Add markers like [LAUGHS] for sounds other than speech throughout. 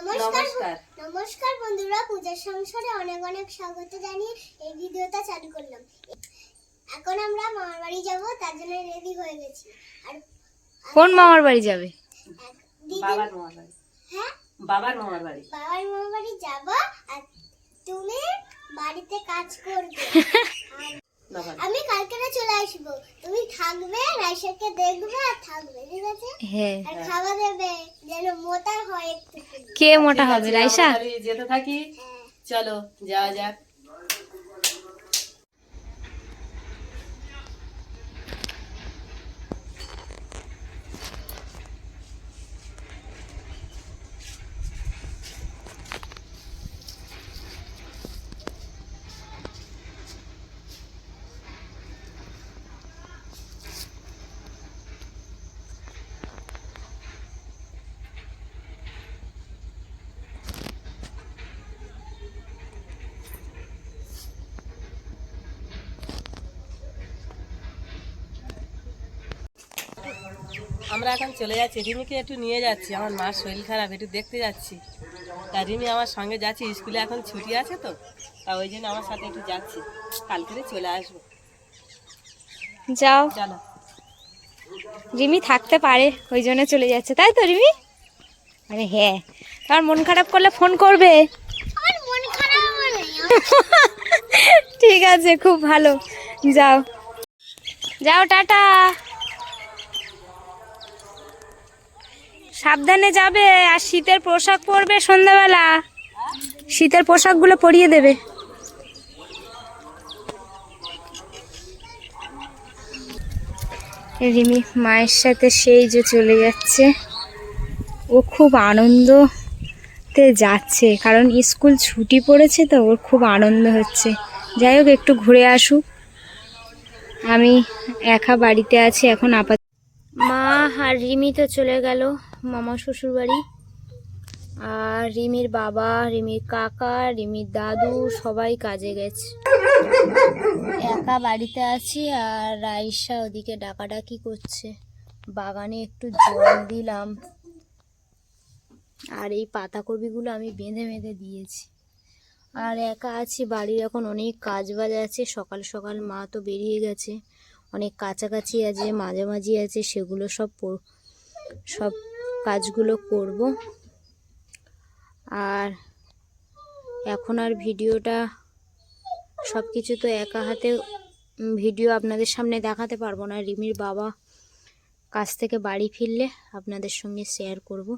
নমস্কার নমস্কার। বন্ধুরা পূজার সংসারে অনেক অনেক স্বাগত জানিয়ে এই ভিডিওটা চালু করলাম। এখন আমরা মামার বাড়ি যাব তার জন্য রেডি হয়ে গেছি। আর কোন মামার বাড়ি যাবে? বাবার মামার বাড়ি। হ্যাঁ? বাবার মামার বাড়ি। বাবার মামার বাড়ি যাব আর তুমি বাড়িতে কাজ করবে। আমি কালকে না চলে আসব। তুমি থাকবে রাইসাকে দেখবে আর থাকবে ঠিক আছে? হ্যাঁ। আর খাওয়া দেবে যেন মোটা হয় একটু। কে মোটা হবে রাইসা। যেতে থাকি। চলো যাওয়া যাক। আমরা এখন চলে যাচ্ছি। রিমিকে একটু নিয়ে যাচ্ছি। আমার মার শরীর খারাপ একটু দেখতে যাচ্ছি। তা রিমি আমার সঙ্গে যাচ্ছি স্কুলে এখন ছুটি আছে তো। তা ওই জন্য আমার সাথে একটু যাচ্ছি। কালকে চলে আসব। যাও। চলো। রিমি থাকতে পারে ওই জন্য চলে যাচ্ছে। তাই তো রিমি? আরে হ্যাঁ। তোমার মন খারাপ করলে ফোন করবে। [LAUGHS] ঠিক আছে খুব ভালো। যাও। যাও টাটা। সাবধানে যাবে আর শীতের পোশাক পরবে সন্ধ্যাবেলা। শীতের পোশাকগুলো পরিয়ে দেবে। রিমি মায়ের সাথে সেই যে চলে যাচ্ছে। ও খুব আনন্দতে যাচ্ছে, কারণ স্কুল ছুটি পড়েছে তো ওর খুব আনন্দ হচ্ছে। যাই হোক, একটু ঘুরে আসুক। আমি একা বাড়িতে আছি, এখন আপাতত মা আর রিমি তো চলে গেল। মামা শ্বশুর বাড়ি আর রিমির বাবা, রিমির কাকা, রিমির দাদু সবাই কাজে গেছে। একা বাড়িতে আছি আর রাইসা ওদিকে ডাকাডাকি করছে। বাগানে একটু জল দিলাম। আর এই পাতাকপিগুলো আমি বেঁধে বেঁধে দিয়েছি। আর একা আছি, বাড়ির এখন অনেক কাজ বাজ আছে। সকাল সকাল মা তো বেরিয়ে গেছে। অনেক কাছাকাছি আছে, মাঝামাঝি আছে, সেগুলো সব সব কাজগুলো করব। আর এখন আর ভিডিওটা সব কিছু তো একা হাতে ভিডিও আপনাদের সামনে দেখাতে পারব না। রিমির বাবা কাজ থেকে বাড়ি ফিরলে আপনাদের সঙ্গে শেয়ার করব।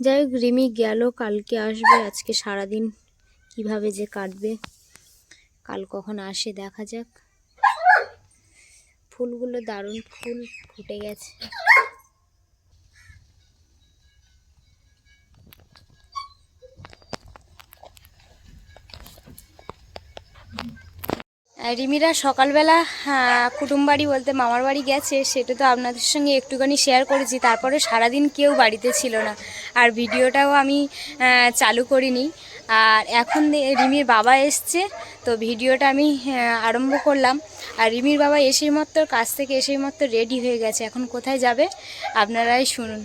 যাই হোক, রিমি গেল, কালকে আসবে, আজকে সারাদিন কীভাবে যে কাটবে, কাল কখন আসে দেখা যাক। ফুলগুলো দারুণ ফুল ফুটে গেছে। রিমিরা সকালবেলা কুটুম বাড়ি বলতে মামার বাড়ি গেছে, সেটা তো আপনাদের সঙ্গে একটুখানি শেয়ার করেছি, তারপরে সারাদিন কেউ বাড়িতে ছিল না, আর ভিডিওটাও আমি চালু করিনি। আর এখন রিমির বাবা এসছে, তো ভিডিওটা আমি আরম্ভ করলাম। আর রিমির বাবা এসেই মাত্র কাছ থেকে এসেই মাত্র রেডি হয়ে গেছে, এখন কোথায় যাবে, আপনারাই শুনুন।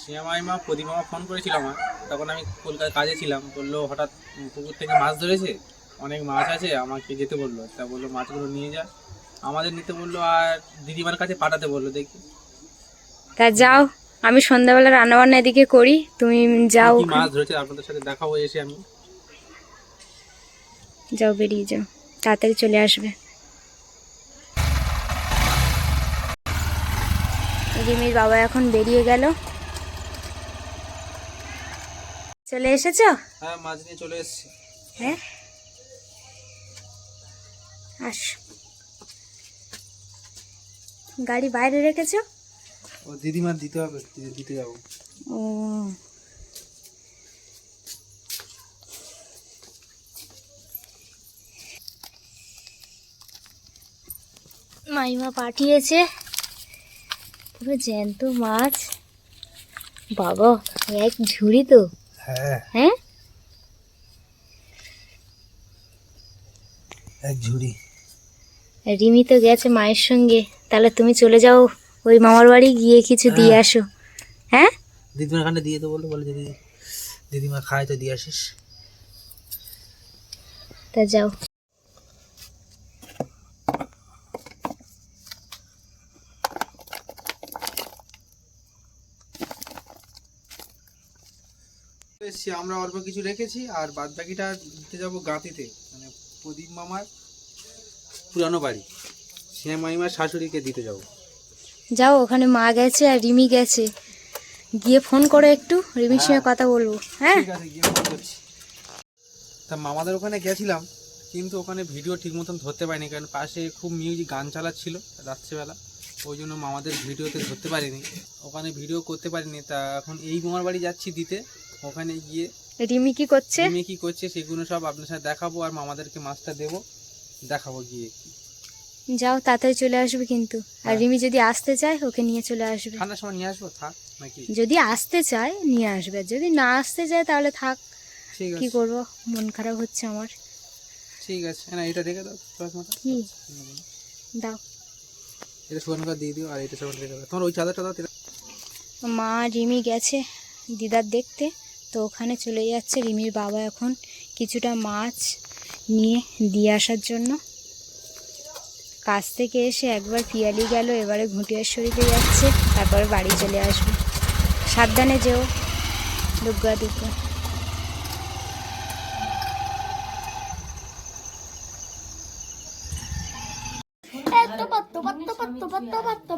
শ্যামাইমা প্রদীপমা ফোন করেছিল আমার, তখন আমি কলকাতায় কাজে ছিলাম, বলল হঠাৎ পুকুর থেকে মাছ ধরেছে অনেক মাছ আছে আমাকে যেতে বলল। তা বলল মাছগুলো নিয়ে যা। আমাদের নিতে বলল আর দিদিমার কাছে পাঠাতে বলল দেখি। তা যাও আমি সন্ধ্যাবেলা রান্নাবান্না এদিকে করি তুমি যাও কি মাছ ধরেছে আপনাদের সাথে দেখা হয়ে এসে আমি। যাও বেরিয়ে যাও তাড়াতাড়ি চলে আসবে। রিমির বাবা এখন বেরিয়ে গেল। চলে এসেছ? হ্যাঁ মাছ নিয়ে চলে এসেছি। হ্যাঁ? আস। গাড়ি বাইরে রেখেছো? ও দিদিমার দিতে হবে দিতে যাব। ও। মাইমা পাঠিয়েছে। পুরো জ্যান্ত মাছ। বাবা এক ঝুড়ি তো। হ্যাঁ। হ্যাঁ? এক ঝুড়ি। রিমি তো গেছে মায়ের সঙ্গে। তাহলে তুমি চলে যাও ওই মামার বাড়ি গিয়ে কিছু দিয়ে আসো। হ্যাঁ? দিদিমার খানটা দিয়ে দেবো বলল বলে যদি দিদিমা খায় তো দিয়ে আসিস। তা যাও। আমরা অল্প কিছু রেখেছি আর বাদ বাকিটা দিতে যাব গাঁতিতে মানে প্রদীপ মামার। পুরানো বাড়ি। সে মাইমার শাশুড়িকে দিতে যাব যাও ওখানে মা গেছে আর রিমি গেছে। গিয়ে ফোন করো একটু রিমির সঙ্গে কথা বলব। হ্যাঁ? ঠিক আছে গিয়ে ফোন করছি। তা মামাদের ওখানে গেছিলাম কিন্তু ওখানে ভিডিও ঠিক মতন ধরতে পারিনি কারণ পাশে খুব মিউজিক গান চালাচ্ছিল রাত্রেবেলা। ওই জন্য মামাদের ভিডিওতে ধরতে পারিনি। ওখানে ভিডিও করতে পারিনি তা এখন এই মামার বাড়ি যাচ্ছি দিতে। ওখানে গিয়ে রিমি কি করছে? মেয়ে কি করছে সেগুলো সব আপনার সাথে দেখাবো আর মামাদেরকে মাছটা দেবো। দেখাবো গিয়ে যাও তাড়াতাড়ি চলে আসবে কিন্তু। আর হ্যাঁ। রিমি যদি আসতে চায় ওকে নিয়ে চলে আসবে। ঠান্ডার সময় নিয়ে আসব থাক নাকি? যদি আসতে চায় নিয়ে আসবে। আর যদি না আসতে চায় তাহলে থাক। ঠিক কি করব? মন খারাপ হচ্ছে আমার। ঠিক আছে। না এটা রেখে দাও চশমাটা। কি? দাও। এটা সুবর্ণকার দিয়ে দিও আর এটা সব রেখে দাও। তোমার ওই চাদরটা দাও মা রিমি গেছে দিদার দেখতে। তো ওখানে চলে যাচ্ছে। রিমির বাবা এখন কিছুটা মাছ নিয়ে দিয়ে আসার জন্য। কাজ থেকে এসে একবার পিয়ালি গেল এবারে ঘুটিয়াশ্বরীতে যাচ্ছে তারপরে বাড়ি চলে আসবে। সাবধানে যেও দুর্গা দুর্গা। পাত্ত পাত্ত পাত্ত পাত্ত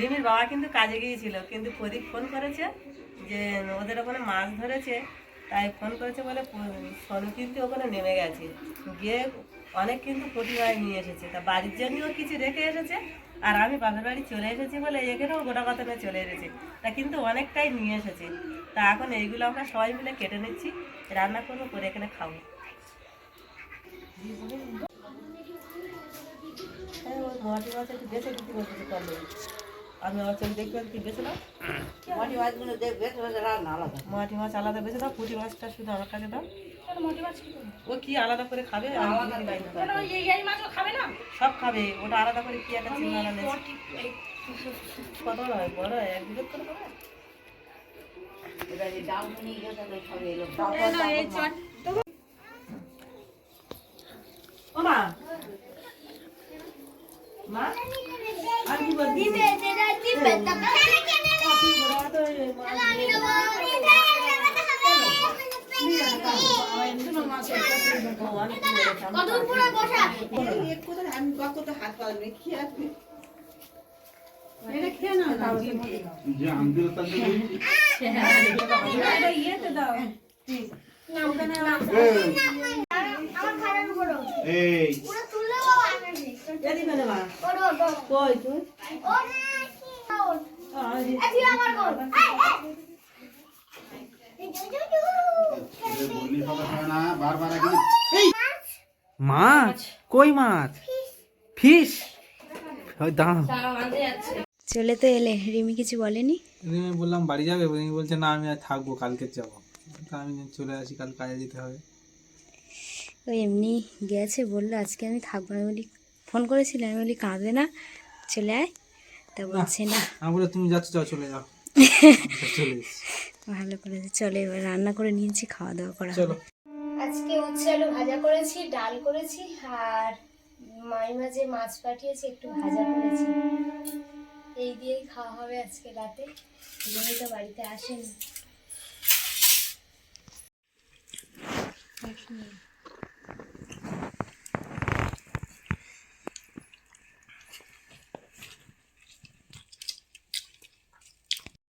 রিমির বাবা কিন্তু কাজে গিয়েছিল কিন্তু প্রদীপ ফোন করেছে যে ওদের ওখানে মাছ ধরেছে তাই ফোন করেছে বলে সোনু কিন্তু ওখানে নেমে গেছে। গিয়ে অনেক কিন্তু প্রতিমায় নিয়ে এসেছে। তা বাড়ির জন্যও কিছু রেখে এসেছে আর আমি বাপের বাড়ি চলে এসেছি বলে এখানেও গোটা কথা নিয়ে চলে এসেছে। তা কিন্তু অনেকটাই নিয়ে এসেছে। তা এখন এইগুলো আমরা সবাই মিলে কেটে নিচ্ছি রান্না করব করে এখানে খাব। হ্যাঁ, মাটি মাছ একটু বেছে দিতে বলতেছে করলে আমি আমার চোখ দেখবে কি বেছে দাও। মাটি মাছ আলাদা বেছে দাও পুঁটি মাছটা শুধু আমার কাছে দাও। ও কি আলাদা করে খাবে। সব খাবে ওটা আলাদা করে কি একটা চিন্তা নেই কত বড় হয় বড় হয়? এক বিঘত করে খাবে ও মা মা আর কি বলবি দিবে যেটা দিবে তাকে ওরা তো এই মাছ দিয়ে ও, অনেক কি বলেছে, আমি কত উপরে বসা আমার খারাপ উপরে পুরো তুললে বাবা কই তুই? মাছ? কই মাছ? ফিশ ওই দাম চলে তো এলে রিমি কিছু বলেনি? আমি বললাম বাড়ি যাবে? উনি বলছে না আমি আর থাকব কালকে যাব। তা আমি চলে আসি কাল কাজে যেতে হবে। ও এমনি গেছে বলল আজকে আমি থাকব না। আমি বলি ফোন করেছিলাম আমি বলি কাঁদবে না চলে আয়। তা বলছে না। আমি বলে তুমি যাচ্ছ যাও চলে যাও। ভালো করেছে চলে এবার রান্না করে নিয়েছি খাওয়া দাওয়া করা চলো। আজকে উচ্ছে আলু ভাজা করেছি ডাল করেছি আর মাইমা যে মাছ পাঠিয়েছে একটু ভাজা করেছি। এই দিয়েই খাওয়া হবে আজকে রাতে। জমি তো বাড়িতে আসেনি।